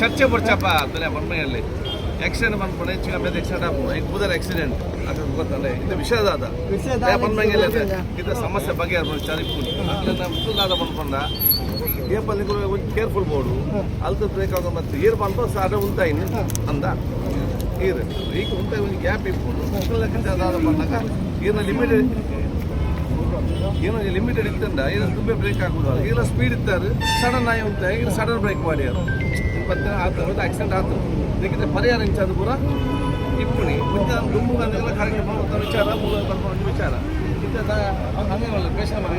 ಚರ್ಚೆ ಬರ್ಚಪ್ಪ ಬೆಲೆ ಬೊಮ್ಮಯಲ್ಲಿ ಆಕ್ಸಿಡೆಂಟ್ ಬಂದ್ಕೊಂಡು ಹೆಚ್ಚು ಕಮ್ಮಿ ಆಕ್ಸಿಡೆಂಟ್ ಆಗ್ಬೋದು. ಈಗ ಕೂದರ ಆಕ್ಸಿಡೆಂಟ್ ಅದು ಗೊತ್ತಲ್ಲ ಇದು ವಿಷಯದ ಅದ. ಇದು ಸಮಸ್ಯೆ ಬಗ್ಗೆ ಮುಸುಗಾದ ಬಂದ್ಕೊಂಡ ಏಪಲ್ಲಿ ಕೇರ್ಫುಲ್ ಬೋರ್ಡು ಅಲ್ತು ಬ್ರೇಕ್ ಆಗೋ ಮತ್ತೆ ಏರ್ ಬಂದು ಸಾಧ್ಯ ಉಂಟಾಯಿನಿ ಅಂದ. ಈರು ಈಗ ಉಂಟಾಯಿ ಒಂದು ಗ್ಯಾಪ್ ಇಟ್ಕೊಂಡು ಮುಸುಲಕ್ಕಿಂತ ಅದಾದ ಬಂದಾಗ ಈಗಿನ ಲಿಮಿಟೆಡ್ ಏನೋ ಲಿಮಿಟೆಡ್ ಇತ್ತಂದ, ಏನು ತುಂಬೆ ಬ್ರೇಕ್ ಹಾಕೋದು ಈಗ ಸ್ಪೀಡ್ ಇತ್ತಾರೆ. ಸಡನ್ ಆಗಿ ಉಂಟು. ಈಗ ಸಡನ್ ಬ್ರೇಕ್ ಮಾಡಿ ಅವರು. ಆತು ಮತ್ತೆ ಆಕ್ಸಿಡೆಂಟ್ ಆತು. ಇದಕ್ಕಿಂತ ಪರಿಹಾರ ಇಂಚಾದ ಪೂರ ಇಪ್ಪುಣಿ ಮುಂಚೆ ದುಂಬು ಕರೆಕ್ಟ್ ಬಂದ ವಿಚಾರ ಮೂಲ ವಿಚಾರ. ಇಂಥ ಹಂಗೆ ಪೇಷಂಟ್ ಮಾಡಿ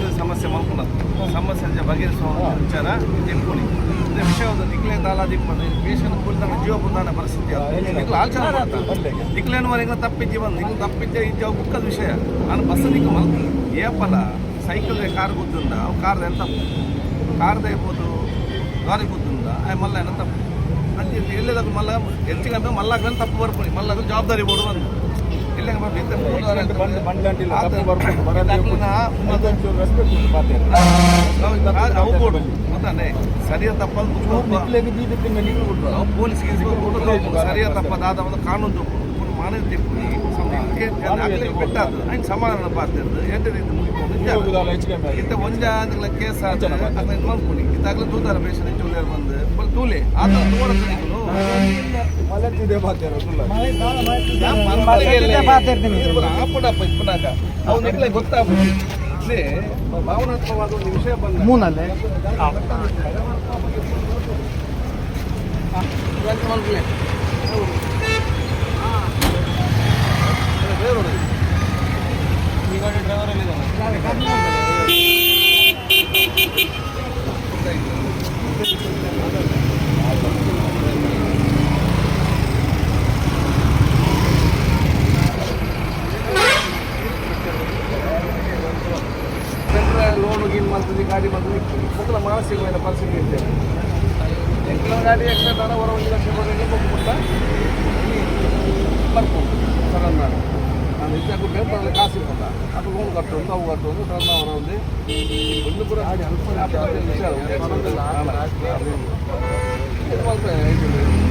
ಇದು ಸಮಸ್ಯೆ ಮಲ್ಕೊಳ್ಳೋದು ಸಮಸ್ಯೆ ಬಗೆಹರಿಸುವ ವಿಚಾರ ತಿಳ್ಕೊಳ್ಳಿ ಇದು ವಿಷಯ ಒಂದು ದಿಕ್ಲೆ ತಾಲ ದಿಪ್ಪಂದು ಪೇಷಂಟ್ ಕುಳಿತಾಗ ಜೀವ ಬಂದಾನ ಪರಿಸ್ಥಿತಿ ದಿಕ್ಲು ಆಲೋಚನೆ ಮಾಡ್ತಾ ದಿಕ್ಲೇನು ಮನೆಗೆ ತಪ್ಪಿದ್ದಿ ಬಂದು ನೀವು ತಪ್ಪಿದ್ದೆ ಇದ್ದ ಬುಕ್ಕದ ವಿಷಯ. ನಾನು ಬಸ್ ದಿಕ್ಕು ಮಲ್ಕೊಳ್ಳಿ ಏಪಲ್ಲ ಸೈಕಲ್ ಕಾರ್ ಗುದ್ದಿಂದ ಅವು ಕಾರ್ದ ಎಂತ ಕಾರ್ದ ಇರ್ಬೋದು ಲಾರಿ ಗುದ್ದುಂದ ಆ ಮಲ್ಲ ಏನೋ ತಪ್ಪು. ಅಂತ ಎಲ್ಲದಾಗ ಮಲ್ಲ ಹೆಚ್ಚಿಗಂತ ಮಲ್ಲಾಗ ತಪ್ಪು ಬರ್ಕೊಳ್ಳಿ ಮಲ್ಲಾಗ ಜವಾಬ್ದಾರಿ ಕೊಡು ಬಂದು. ಸರಿಯ ತಪ್ಪಲ್ಲಿ ನಾವು ಪೊಲೀಸ್ಗೆ ಸರಿಯ ತಪ್ಪದಾದ ಒಂದು ಕಾನೂನು ತಪ್ಪು ಮಾನವ ತಿಪ್ಪು ಬೆಟ್ಟಾದ ಸಮಾಧಾನ ಪಾತ್ರದ ಎಂಟು ರೀತಿ ಮುಗಿಕೊಂಡು ಇಂಥ ಇಂತ ಆದಗಳ ಕೇಸ್ ಆದ ಅದನ್ನ ನೋಡ್ಕೊಂಡು ಇತ್ತಾಗಲೇ ತೂತಾರ ಪೇಷನ್ ಚೂಲಿಯರ್ ಬಂದು ಬಲ್ ತೂಲೆ ಆತ ತೋಡ ಮಲೆ ತಿದೆ ಬಾತ್ಯಾರ ಮಳೆ ಆಪಡಪ್ಪ ಇಪ್ಪನಾಗ ಅವ್ನು ಇಟ್ಲೆ ಗೊತ್ತಾಗ್ಬಿಟ್ಟು ಇಲ್ಲಿ ಭಾವನಾತ್ಮಕವಾದ ಒಂದು ವಿಷಯ ಬಂದ ಮೂನಲ್ಲೇ. ಸೆಂಟ್ರಲ್ ಲೋನ್ ಗೀನ್ ಮಾಡ್ತದೆ ಗಾಡಿ ಮಾಡ್ತದೆ ಮೊದಲ ಮಾನಸಿಕమైన ಪರಿಸ್ಥಿತಿ ಇರ್ತೇವೆ ಕಿಲೋ ಗಾಡಿ ಆಕ್ಸಿಡೆಂಟ್ ಆದ ಒಂದು ಲಕ್ಷ ಕೊಡಲಿಕ್ಕೆ ಹೋಗ್ಬಿಟ್ಟ ಬರ್ಬೋದು. ಸಡನ್ ನಾನು ನಾನು ಇದ್ದಾಗೂ ಪೇಪರಲ್ಲಿ ಕಾಸು ಇಲ್ಲ ಅದು ಹೋಗಿ ಕಟ್ಟುವಂತ ಅವು ಕಟ್ಟುವಂತ ಟರ್ನ್ ಅವರ ಒಂದು. ಒಂದು ಕೂಡ ಗಾಡಿ ಅಲ್ಪ ವಿಚಾರ ಇದು ಮಾಡ್ತಾರೆ